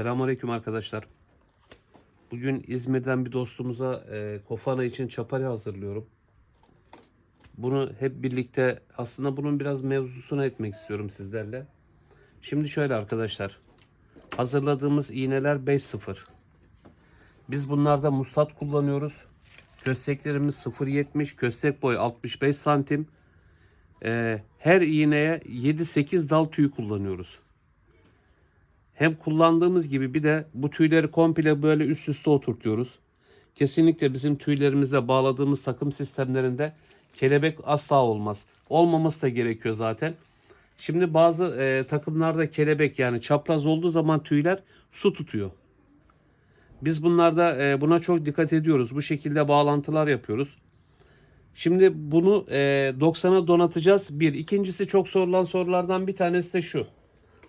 Selamünaleyküm arkadaşlar. Bugün İzmir'den bir dostumuza e, kofana için çapari hazırlıyorum. Bunu hep birlikte aslında bunun biraz mevzusuna etmek istiyorum sizlerle. Şimdi şöyle arkadaşlar. Hazırladığımız iğneler 5.0. Biz bunlarda mustat kullanıyoruz. Kösteklerimiz 0.70, köstek boyu 65 santim. E, her iğneye 7-8 dal tüy kullanıyoruz hem kullandığımız gibi bir de bu tüyleri komple böyle üst üste oturtuyoruz. Kesinlikle bizim tüylerimizle bağladığımız takım sistemlerinde kelebek asla olmaz. Olmaması da gerekiyor zaten. Şimdi bazı e, takımlarda kelebek yani çapraz olduğu zaman tüyler su tutuyor. Biz bunlarda e, buna çok dikkat ediyoruz. Bu şekilde bağlantılar yapıyoruz. Şimdi bunu e, 90'a donatacağız. Bir. İkincisi çok sorulan sorulardan bir tanesi de şu.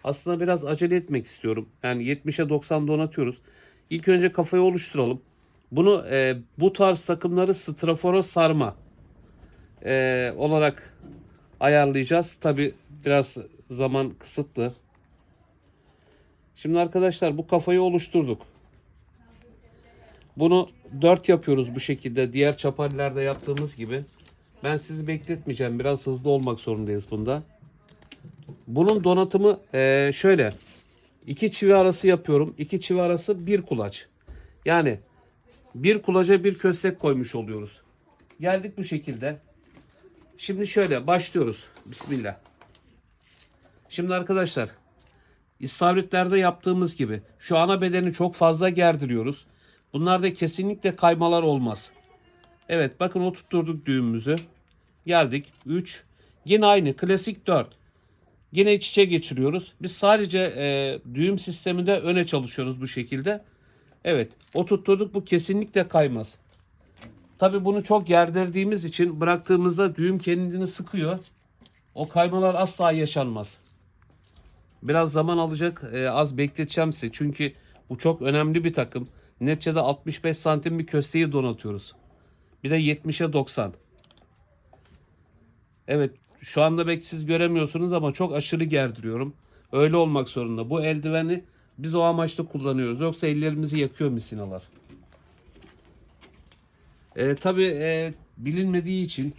Aslında biraz acele etmek istiyorum. Yani 70'e 90 donatıyoruz. İlk önce kafayı oluşturalım. Bunu e, bu tarz takımları strafora sarma e, olarak ayarlayacağız. Tabi biraz zaman kısıtlı. Şimdi arkadaşlar bu kafayı oluşturduk. Bunu 4 yapıyoruz bu şekilde. Diğer çaparilerde yaptığımız gibi. Ben sizi bekletmeyeceğim. Biraz hızlı olmak zorundayız bunda. Bunun donatımı eee, şöyle. İki çivi arası yapıyorum. İki çivi arası bir kulaç. Yani bir kulaca bir köstek koymuş oluyoruz. Geldik bu şekilde. Şimdi şöyle başlıyoruz. Bismillah. Şimdi arkadaşlar istavritlerde yaptığımız gibi şu ana bedeni çok fazla gerdiriyoruz. Bunlarda kesinlikle kaymalar olmaz. Evet bakın oturtturduk düğümümüzü. Geldik 3. Yine aynı klasik 4. Yine iç içe geçiriyoruz. Biz sadece e, düğüm sisteminde öne çalışıyoruz bu şekilde. Evet oturtturduk bu kesinlikle kaymaz. Tabi bunu çok gerdirdiğimiz için bıraktığımızda düğüm kendini sıkıyor. O kaymalar asla yaşanmaz. Biraz zaman alacak. e, az bekleteceğim size. Çünkü bu çok önemli bir takım. Neticede 65 santim bir kösteği donatıyoruz. Bir de 70'e 90. Evet şu anda belki siz göremiyorsunuz ama çok aşırı gerdiriyorum. Öyle olmak zorunda. Bu eldiveni biz o amaçla kullanıyoruz. Yoksa ellerimizi yakıyor misinalar. E, tabii e, bilinmediği için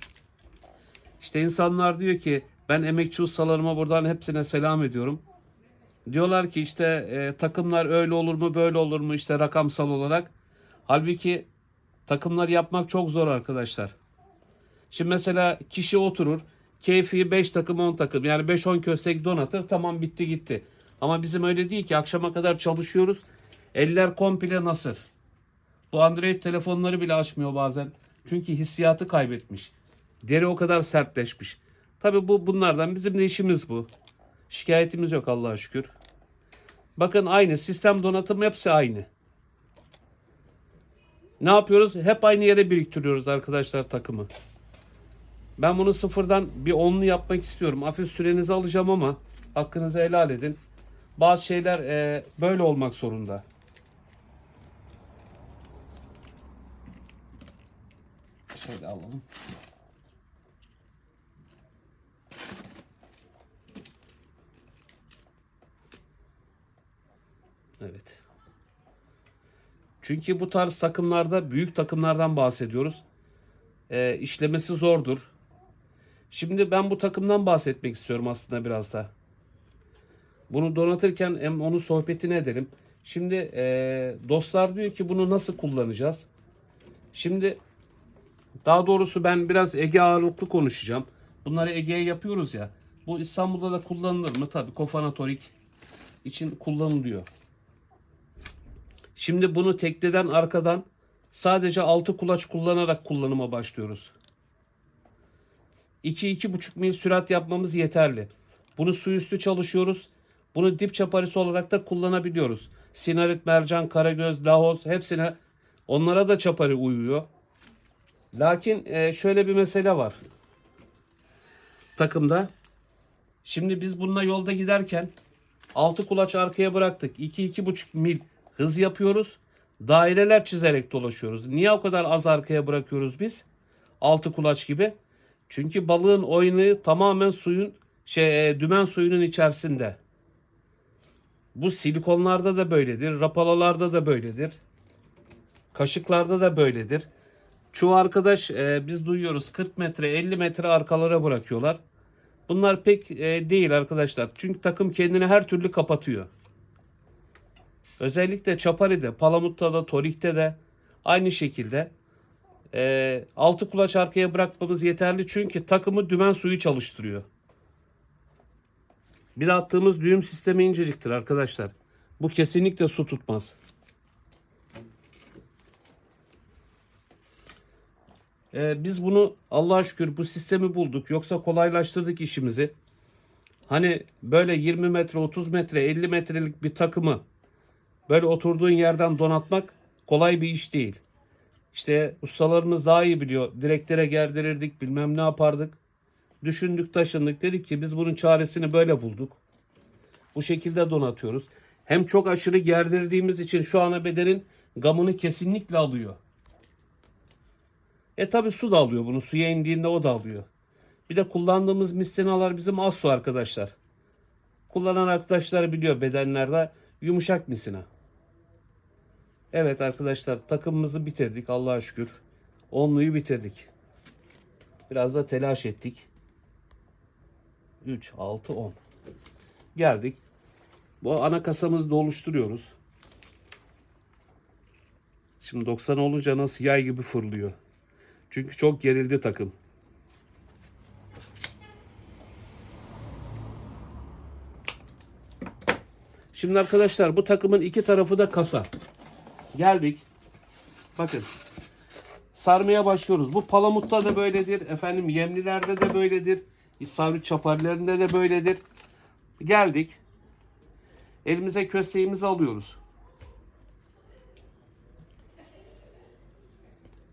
işte insanlar diyor ki ben emekçi ustalarıma buradan hepsine selam ediyorum. Diyorlar ki işte e, takımlar öyle olur mu böyle olur mu işte rakamsal olarak. Halbuki takımlar yapmak çok zor arkadaşlar. Şimdi mesela kişi oturur keyfi 5 takım 10 takım yani 5-10 köstek donatır tamam bitti gitti. Ama bizim öyle değil ki akşama kadar çalışıyoruz. Eller komple nasır. Bu Android telefonları bile açmıyor bazen. Çünkü hissiyatı kaybetmiş. Deri o kadar sertleşmiş. Tabi bu bunlardan bizim de işimiz bu. Şikayetimiz yok Allah'a şükür. Bakın aynı sistem donatım hepsi aynı. Ne yapıyoruz? Hep aynı yere biriktiriyoruz arkadaşlar takımı. Ben bunu sıfırdan bir onlu yapmak istiyorum. Hafif sürenizi alacağım ama hakkınızı helal edin. Bazı şeyler e, böyle olmak zorunda. Şöyle alalım. Evet. Çünkü bu tarz takımlarda büyük takımlardan bahsediyoruz. E, işlemesi zordur. Şimdi ben bu takımdan bahsetmek istiyorum aslında biraz da. Bunu donatırken hem onun sohbetini edelim. Şimdi e, dostlar diyor ki bunu nasıl kullanacağız? Şimdi daha doğrusu ben biraz Ege ağırlıklı konuşacağım. Bunları Ege'ye yapıyoruz ya. Bu İstanbul'da da kullanılır mı? Tabii kofanatorik için kullanılıyor. Şimdi bunu tekneden arkadan sadece altı kulaç kullanarak kullanıma başlıyoruz. 2-2,5 mil sürat yapmamız yeterli. Bunu su üstü çalışıyoruz. Bunu dip çaparisi olarak da kullanabiliyoruz. Sinarit, mercan, karagöz, lahoz hepsine onlara da çapari uyuyor. Lakin e, şöyle bir mesele var. Takımda. Şimdi biz bununla yolda giderken 6 kulaç arkaya bıraktık. 2-2,5 mil hız yapıyoruz. Daireler çizerek dolaşıyoruz. Niye o kadar az arkaya bırakıyoruz biz? 6 kulaç gibi. Çünkü balığın oynağı tamamen suyun şey e, dümen suyunun içerisinde. Bu silikonlarda da böyledir. Rapalalarda da böyledir. Kaşıklarda da böyledir. Çoğu arkadaş e, biz duyuyoruz 40 metre 50 metre arkalara bırakıyorlar. Bunlar pek e, değil arkadaşlar. Çünkü takım kendini her türlü kapatıyor. Özellikle Çapari'de, Palamut'ta da, Torik'te de aynı şekilde e, altı kulaç arkaya bırakmamız yeterli. Çünkü takımı dümen suyu çalıştırıyor. Bir attığımız düğüm sistemi inceciktir arkadaşlar. Bu kesinlikle su tutmaz. Ee, biz bunu Allah'a şükür bu sistemi bulduk. Yoksa kolaylaştırdık işimizi. Hani böyle 20 metre, 30 metre, 50 metrelik bir takımı böyle oturduğun yerden donatmak kolay bir iş değil. İşte ustalarımız daha iyi biliyor. Direklere gerdirirdik, bilmem ne yapardık. Düşündük, taşındık. Dedik ki biz bunun çaresini böyle bulduk. Bu şekilde donatıyoruz. Hem çok aşırı gerdirdiğimiz için şu ana bedenin gamını kesinlikle alıyor. E tabi su da alıyor bunu. Suya indiğinde o da alıyor. Bir de kullandığımız mistinalar bizim az su arkadaşlar. Kullanan arkadaşlar biliyor bedenlerde yumuşak misina. Evet arkadaşlar takımımızı bitirdik Allah'a şükür. Onluyu bitirdik. Biraz da telaş ettik. 3, 6, 10. Geldik. Bu ana kasamızı da oluşturuyoruz. Şimdi 90 olunca nasıl yay gibi fırlıyor. Çünkü çok gerildi takım. Şimdi arkadaşlar bu takımın iki tarafı da kasa. Geldik. Bakın. Sarmaya başlıyoruz. Bu palamutta da böyledir. Efendim yemlilerde de böyledir. İstavrit çaparlarında da böyledir. Geldik. Elimize kösteğimizi alıyoruz.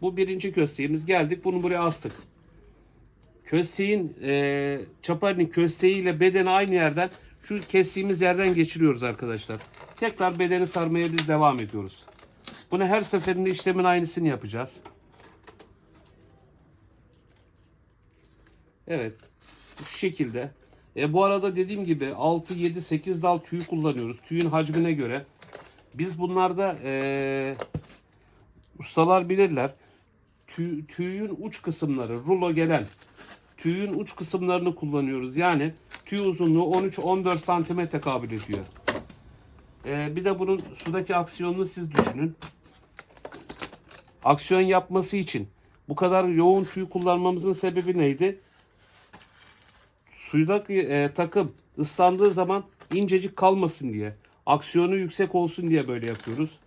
Bu birinci kösteğimiz. Geldik bunu buraya astık. Kösteğin e, çaparının kösteğiyle bedeni aynı yerden şu kestiğimiz yerden geçiriyoruz arkadaşlar. Tekrar bedeni sarmaya biz devam ediyoruz. Bunu her seferinde işlemin aynısını yapacağız. Evet. Şu şekilde. E, bu arada dediğim gibi 6, 7, 8 dal tüy kullanıyoruz. Tüyün hacmine göre. Biz bunlarda e, ustalar bilirler. Tüy, tüyün uç kısımları, rulo gelen tüyün uç kısımlarını kullanıyoruz. Yani tüy uzunluğu 13-14 santime tekabül ediyor. E, bir de bunun sudaki aksiyonunu siz düşünün. Aksiyon yapması için bu kadar yoğun tüy kullanmamızın sebebi neydi? Suydaki e, takım ıslandığı zaman incecik kalmasın diye. Aksiyonu yüksek olsun diye böyle yapıyoruz.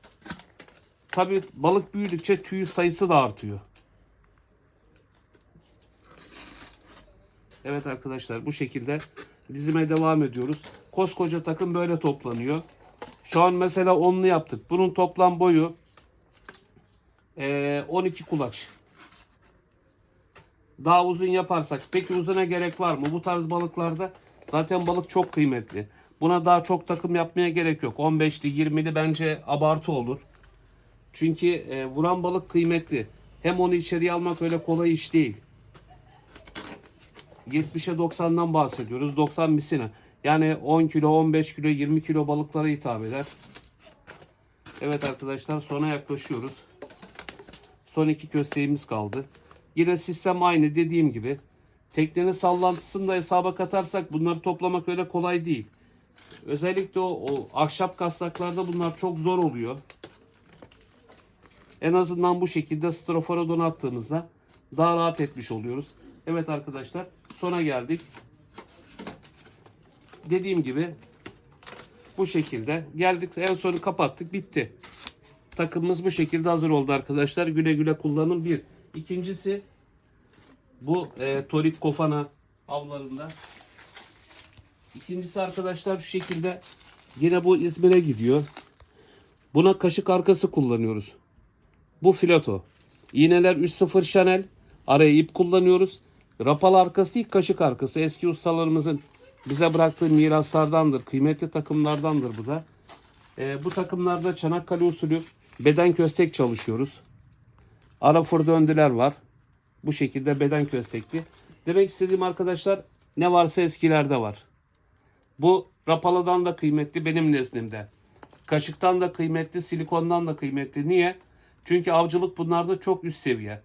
Tabi balık büyüdükçe tüy sayısı da artıyor. Evet arkadaşlar bu şekilde dizime devam ediyoruz. Koskoca takım böyle toplanıyor. Şu an mesela onlu yaptık. Bunun toplam boyu e, 12 kulaç. Daha uzun yaparsak peki uzuna gerek var mı? Bu tarz balıklarda zaten balık çok kıymetli. Buna daha çok takım yapmaya gerek yok. 15'li 20'li bence abartı olur. Çünkü e, vuran balık kıymetli. Hem onu içeriye almak öyle kolay iş değil. 70'e 90'dan bahsediyoruz. 90 misina. Yani 10 kilo, 15 kilo, 20 kilo balıklara hitap eder. Evet arkadaşlar sona yaklaşıyoruz. Son iki kösteğimiz kaldı. Yine sistem aynı dediğim gibi. Teknenin sallantısını da hesaba katarsak bunları toplamak öyle kolay değil. Özellikle o, o ahşap kastaklarda bunlar çok zor oluyor. En azından bu şekilde strofora donattığımızda daha rahat etmiş oluyoruz. Evet arkadaşlar sona geldik. Dediğim gibi bu şekilde geldik en sonu kapattık bitti. Takımımız bu şekilde hazır oldu arkadaşlar. Güle güle kullanın bir. İkincisi bu e, torik kofana avlarında. İkincisi arkadaşlar şu şekilde yine bu İzmir'e gidiyor. Buna kaşık arkası kullanıyoruz. Bu filato. İğneler 3.0 Chanel. Araya ip kullanıyoruz. Rapal arkası değil kaşık arkası. Eski ustalarımızın bize bıraktığı miraslardandır. Kıymetli takımlardandır bu da. E, bu takımlarda Çanakkale usulü beden köstek çalışıyoruz. Ara fır döndüler var. Bu şekilde beden köstekli. Demek istediğim arkadaşlar ne varsa eskilerde var. Bu Rapaladan da kıymetli benim nezdimde. Kaşıktan da kıymetli, silikondan da kıymetli. Niye? Çünkü avcılık bunlarda çok üst seviye.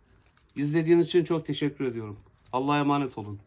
İzlediğiniz için çok teşekkür ediyorum. Allah'a emanet olun.